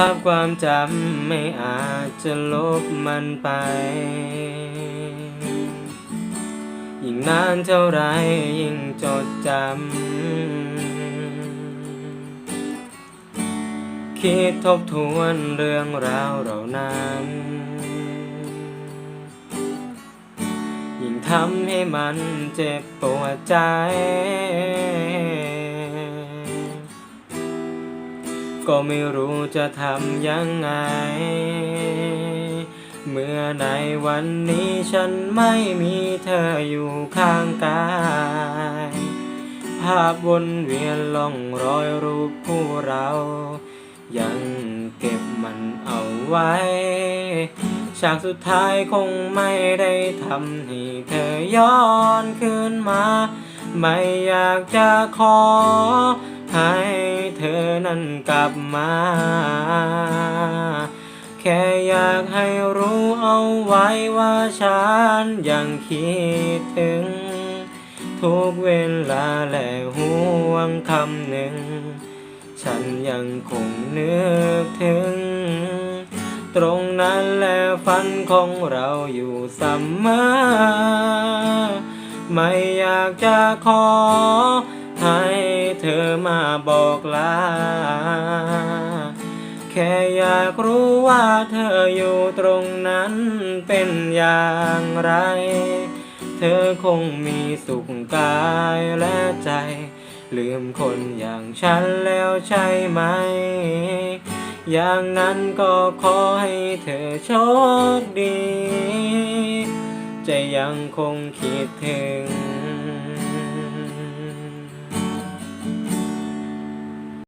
ภาพความจำไม่อาจจะลบมันไป ยิ่งนานเท่าไรยิ่งจดจำ คิดทบทวนเรื่องราวเรานั้น ยิ่งทำให้มันเจ็บปวดใจ ก็ไม่รู้จะทำยังไง เมื่อในวันนี้ฉันไม่มีเธออยู่ข้างกาย ภาพวนเวียนล่องรอยรูปคู่เรา ยังเก็บมันเอาไว้ ฉากสุดท้ายคงไม่ได้ทำให้เธอย้อนคืนมา ไม่อยากจะขอ ให้เธอนั้นกลับมา แค่อยากให้รู้เอาไว้ว่าฉันยังคิดถึง ทุกเวลาและห่วงคำหนึ่ง ฉันยังคงนึกถึง ตรงนั้นและฝันของเราอยู่เสมอ ไม่อยากจะขอ ให้เธอมาบอกลา แค่อยากรู้ว่าเธออยู่ตรงนั้นเป็นอย่างไร เธอคงมีสุขกายและใจ ลืมคนอย่างฉันแล้วใช่ไหม อย่างนั้นก็ขอให้เธอโชคดี จะยังคงคิดถึง